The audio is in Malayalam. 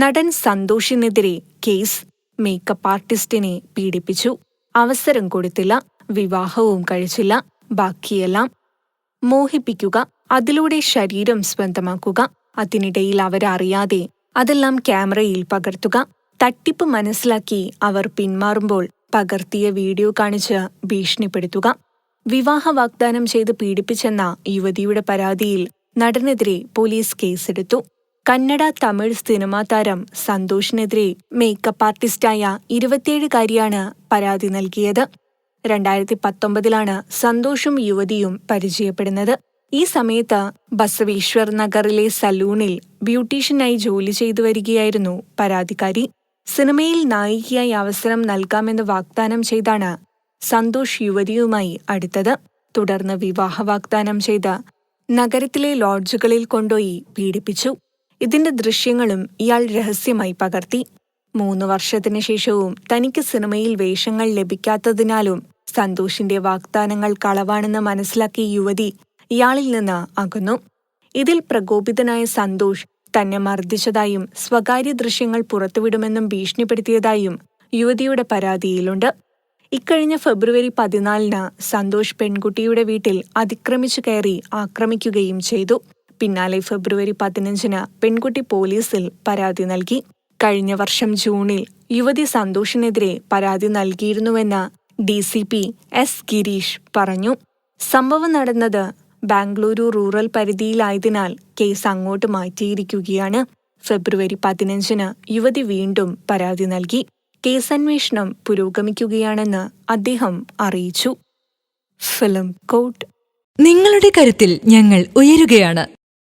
നടൻ സന്തോഷിനെതിരെ കേസ് മേക്കപ്പ് ആർട്ടിസ്റ്റിനെ പീഡിപ്പിച്ചു. അവസരം കൊടുത്തില്ല വിവാഹവും കഴിച്ചില്ല ബാക്കിയെല്ലാം മോഹിപ്പിക്കുക അതിലൂടെ ശരീരം സ്വന്തമാക്കുക അതിനിടയിൽ അവരറിയാതെ അതെല്ലാം ക്യാമറയിൽ പകർത്തുക തട്ടിപ്പ് മനസ്സിലാക്കി അവർ പിന്മാറുമ്പോൾ പകർത്തിയ വീഡിയോ കാണിച്ച് ഭീഷണിപ്പെടുത്തുക വിവാഹ വാഗ്ദാനം ചെയ്ത് പീഡിപ്പിച്ചെന്ന യുവതിയുടെ പരാതിയിൽ നടനെതിരെ പോലീസ് കേസെടുത്തു. കന്നഡ തമിഴ് സിനിമാ താരം സന്തോഷിനെതിരെ മേക്കപ്പ് ആർട്ടിസ്റ്റായ ഇരുപത്തിയേഴുകാരിയാണ് പരാതി നൽകിയത്. രണ്ടായിരത്തി പത്തൊമ്പതിലാണ് സന്തോഷും യുവതിയും പരിചയപ്പെടുന്നത്. ഈ സമയത്ത് ബസവേശ്വർ നഗറിലെ സലൂണിൽ ബ്യൂട്ടീഷ്യനായി ജോലി ചെയ്തു വരികയായിരുന്നു പരാതിക്കാരി. സിനിമയിൽ നായികയായി അവസരം നൽകാമെന്ന് വാഗ്ദാനം ചെയ്താണ് സന്തോഷ് യുവതിയുമായി അടുത്തത്. തുടർന്ന് വിവാഹ വാഗ്ദാനം ചെയ്ത് നഗരത്തിലെ ലോഡ്ജുകളിൽ കൊണ്ടുപോയി പീഡിപ്പിച്ചു. ഇതിന്റെ ദൃശ്യങ്ങളും ഇയാൾ രഹസ്യമായി പകർത്തി. മൂന്ന് വർഷത്തിനു ശേഷവും തനിക്ക് സിനിമയിൽ വേഷങ്ങൾ ലഭിക്കാത്തതിനാലും സന്തോഷിന്റെ വാഗ്ദാനങ്ങൾ കളവാണെന്ന് മനസ്സിലാക്കിയ യുവതി ഇയാളിൽ നിന്ന് അകന്നു. ഇതിൽ പ്രകോപിതനായ സന്തോഷ് തന്നെ മർദ്ദിച്ചതായും സ്വകാര്യ ദൃശ്യങ്ങൾ പുറത്തുവിടുമെന്നും ഭീഷണിപ്പെടുത്തിയതായും യുവതിയുടെ പരാതിയിലുണ്ട്. ഇക്കഴിഞ്ഞ ഫെബ്രുവരി പതിനാലിന് സന്തോഷ് പെൺകുട്ടിയുടെ വീട്ടിൽ അതിക്രമിച്ചു കയറി ആക്രമിക്കുകയും ചെയ്തു. പിന്നാലെ ഫെബ്രുവരി പതിനഞ്ചിന് പെൺകുട്ടി പോലീസിൽ പരാതി നൽകി. കഴിഞ്ഞ വർഷം ജൂണിൽ യുവതി സന്തോഷിനെതിരെ പരാതി നൽകിയിരുന്നുവെന്ന് D C P S Girish പറഞ്ഞു. സംഭവം നടന്നത് ബാംഗ്ലൂരു റൂറൽ പരിധിയിലായതിനാൽ കേസ് അങ്ങോട്ട് മാറ്റിയിരിക്കുകയാണ്. ഫെബ്രുവരി പതിനഞ്ചിന് യുവതി വീണ്ടും പരാതി നൽകി. കേസന്വേഷണം പുരോഗമിക്കുകയാണെന്ന് അദ്ദേഹം അറിയിച്ചു. ഫിലിം കോട്ട്. നിങ്ങളുടെ കരുത്തിൽ ഞങ്ങൾ ഉയരുകയാണ്.